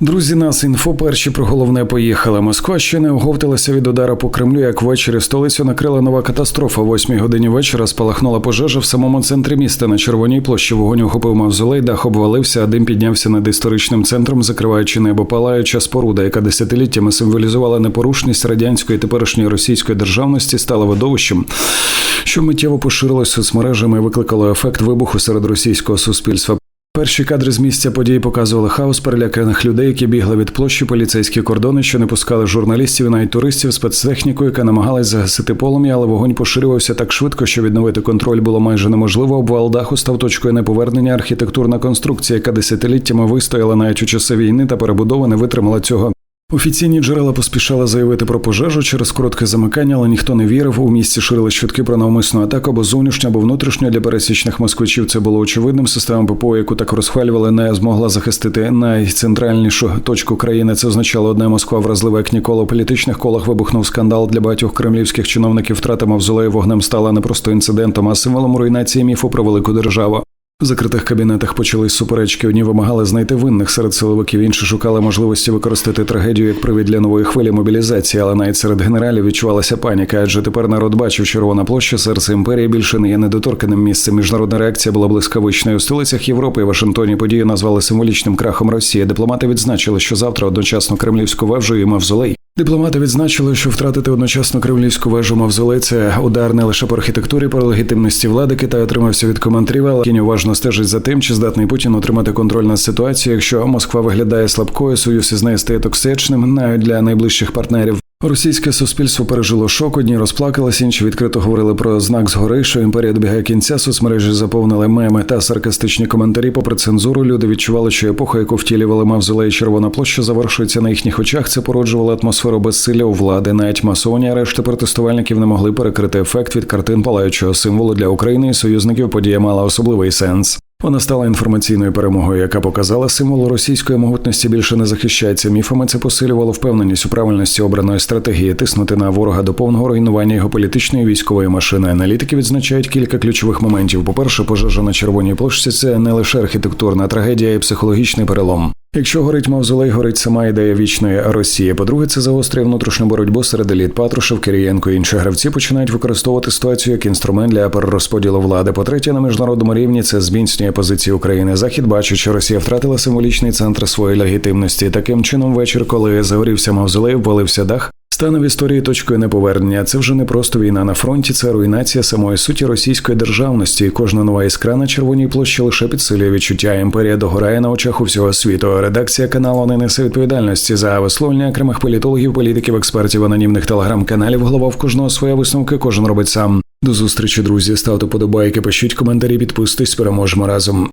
Друзі, нас інфо перші про головне поїхали. Москва ще не оговталася від удару по Кремлю. Як ввечері столицю накрила нова катастрофа. Восьмій годині вечора спалахнула пожежа в самому центрі міста. На червоній площі вогонь охопив мавзолей, дах обвалився, а дим піднявся над історичним центром, закриваючи небо палаюча споруда, яка десятиліттями символізувала непорушність радянської теперішньої російської державності, стала видовищем, що миттєво поширилось соцмережами і викликало ефект вибуху серед російського суспільства. Перші кадри з місця подій показували хаос переляканих людей, які бігли від площі поліцейські кордони, що не пускали журналістів і навіть туристів спецтехніку, яка намагалась загасити полум'я, але вогонь поширювався так швидко, що відновити контроль було майже неможливо. Обвал даху став точкою неповернення. Архітектурна конструкція, яка десятиліттями вистояла навіть у часи війни та перебудови, не витримала цього. Офіційні джерела поспішали заявити про пожежу через коротке замикання, але ніхто не вірив. У місті ширили чутки про навмисну атаку або зовнішню, або внутрішню для пересічних москвичів. Це було очевидним. Система ППО, яку так розхвалювали, не змогла захистити найцентральнішу точку країни. Це означало одне Москва вразлива як ніколи. У політичних колах вибухнув скандал для багатьох кремлівських чиновників. Втрата мавзолею вогнем стала не просто інцидентом, а символом руйнації міфу про велику державу. В закритих кабінетах почались суперечки. Одні вимагали знайти винних серед силовиків, інші шукали можливості використати трагедію як привід для нової хвилі мобілізації. Але навіть серед генералів відчувалася паніка, адже тепер народ бачив червона площа, серце імперії більше не є недоторканим місцем. Міжнародна реакція була блискавичною. У столицях Європи і Вашингтоні події назвали символічним крахом Росії. Дипломати відзначили, що завтра одночасно кремлівську вежу і мавзолей Дипломати відзначили, що втратити одночасно кремлівську вежу мавзолей – це удар не лише по архітектурі, по легітимності влади. Китай отримався від коментарів, але кінь уважно стежить за тим, чи здатний Путін отримати контроль над ситуацією. Якщо Москва виглядає слабкою, союз із нею стає токсичним, навіть для найближчих партнерів. Російське суспільство пережило шок, одні розплакалися, інші відкрито говорили про знак згори, що імперія добігає кінця. Соцмережі заповнили меми та саркастичні коментарі. Попри цензуру, люди відчували, що епоха, яку втілювали мавзолей Червона площа, завершується на їхніх очах. Це породжувало атмосферу безсилля у влади. Навіть масовані арешти протестувальників не могли перекрити ефект від картин палаючого символу для України і союзників. Подія мала особливий сенс. Вона стала інформаційною перемогою, яка показала символ російської могутності більше не захищається міфами. Це посилювало впевненість у правильності обраної стратегії тиснути на ворога до повного руйнування його політичної військової машини. Аналітики відзначають кілька ключових моментів. По перше, пожежа на червоній площі це не лише архітектурна трагедія і психологічний перелом. Якщо горить мавзолей, горить сама ідея вічної Росії. По-друге, це загострює внутрішню боротьбу серед еліт Патрушев, Кирієнко і інші гравці починають використовувати ситуацію як інструмент для перерозподілу влади. По третє, на міжнародному рівні це зміцнює позиції України. Захід бачить, що Росія втратила символічний центр своєї легітимності. Таким чином, вечір, коли загорівся мавзолей, ввалився дах. Стане в історії точкою неповернення. Це вже не просто війна на фронті, це руйнація самої суті російської державності. Кожна нова іскра на червоній площі лише підсилює відчуття. Імперія догорає на очах у всього світу. Редакція каналу не несе відповідальності за висловлення окремих політологів, політиків, експертів, анонімних телеграм-каналів. Голова в кожного своя висновки, кожен робить сам. До зустрічі, друзі. Ставте подобайки, пишіть коментарі, підписуйтесь, переможемо разом.